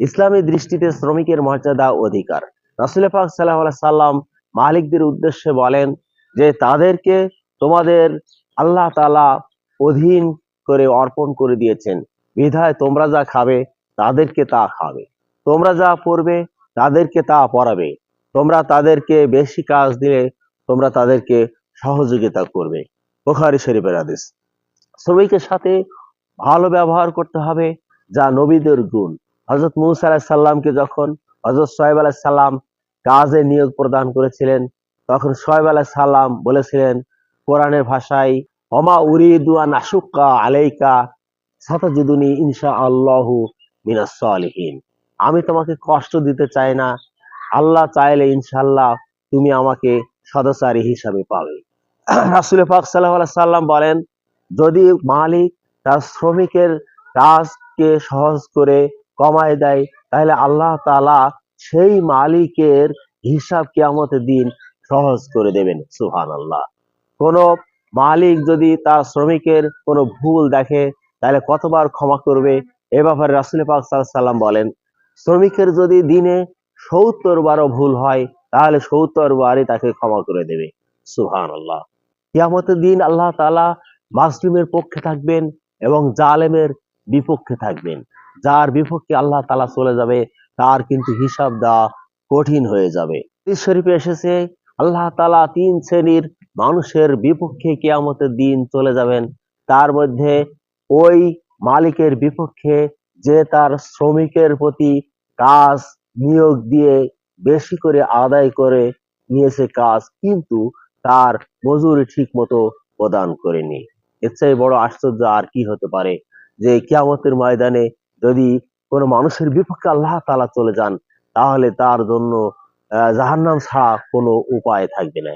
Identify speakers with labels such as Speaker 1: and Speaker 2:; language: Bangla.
Speaker 1: ইসলামী দৃষ্টিতে শ্রমিকের মর্যাদা অধিকার। রাসুল পাক সাল্লাহ সাল্লাম মালিকদের উদ্দেশ্যে বলেন যে, তাদেরকে তোমাদের আল্লাহ তালা অধীন করে অর্পণ করে দিয়েছেন। বিধায় তোমরা যা খাবে, তাদেরকে তা খাবে। তোমরা যা পড়বে, তাদেরকে তা পড়াবে। তোমরা তাদেরকে বেশি কাজ দিলে, তোমরা তাদেরকে সহযোগিতা করবে। বোখারি শরীফের আদেশ শ্রমিকের সাথে ভালো ব্যবহার করতে হবে, যা নবীদের গুণ। হজরত মুসা আলাহ সাল্লামকে যখন হজরত সোহেব আলাহ সাল্লাম কাজে নিয়োগ প্রদান করেছিলেন, তখন সোহেব আলাহ সাল্লাম বলেছিলেন, কোরআনের ভাষায় অমা উরিদুয়া নাসুক্কা আলাইকা সাতাজুদুনি ইনশা আল্লাহু মিনাস আমি তোমাকে কষ্ট দিতে চাই না। আল্লাহ চাইলে ইনশাল্লাহ তুমি আমাকে সদাচারী হিসাবে পাবে। রাসুল পাক সাল্লাহ সাল্লাম বলেন, যদি মালিক তার শ্রমিকের কাজকে সহজ করে কমায় দেয়, তাহলে আল্লাহ তালা সেই মালিকের হিসাব কিয়ামতের দিন সহজ করে দেবেন সুহান আল্লাহ কোন মালিক যদি তার শ্রমিকের কোনো ভুল দেখে, তাহলে কতবার ক্ষমা করবে? এ ব্যাপারে রাসুল পাক সাল্লাম বলেন, শ্রমিকের যদি দিনে সত্তর বারো ভুল হয়, তাহলে সত্তর বারই তাকে ক্ষমা করে দেবে সুহান আল্লাহ কিয়ামতের দিন আল্লাহ তালা মাসলুমের পক্ষে থাকবেন এবং জালেমের বিপক্ষে থাকবেন। যার বিপক্ষে আল্লাহ তালা চলে যাবে, তার কিন্তু হিসাব দেওয়া কঠিন হয়ে যাবে। শরীফে এসেছে, আল্লাহ তালা তিন শ্রেণির মানুষের বিপক্ষে কেয়ামতের দিন চলে যাবেন। তার মধ্যে ওই মালিকের বিপক্ষে যে তার শ্রমিকের প্রতি কাজ নিয়োগ দিয়ে বেশি করে আদায় করে নিয়েছে কাজ, কিন্তু তার মজুরি ঠিক মতো প্রদান করেনি। এর চেয়ে বড় আশ্চর্য আর কি হতে পারে যে কিয়ামতের ময়দানে যদি কোনো মানুষের বিপক্ষে আল্লাহ তালা চলে যান, তাহলে তার জন্য জাহান্নাম ছাড়া কোনো উপায় থাকবে না।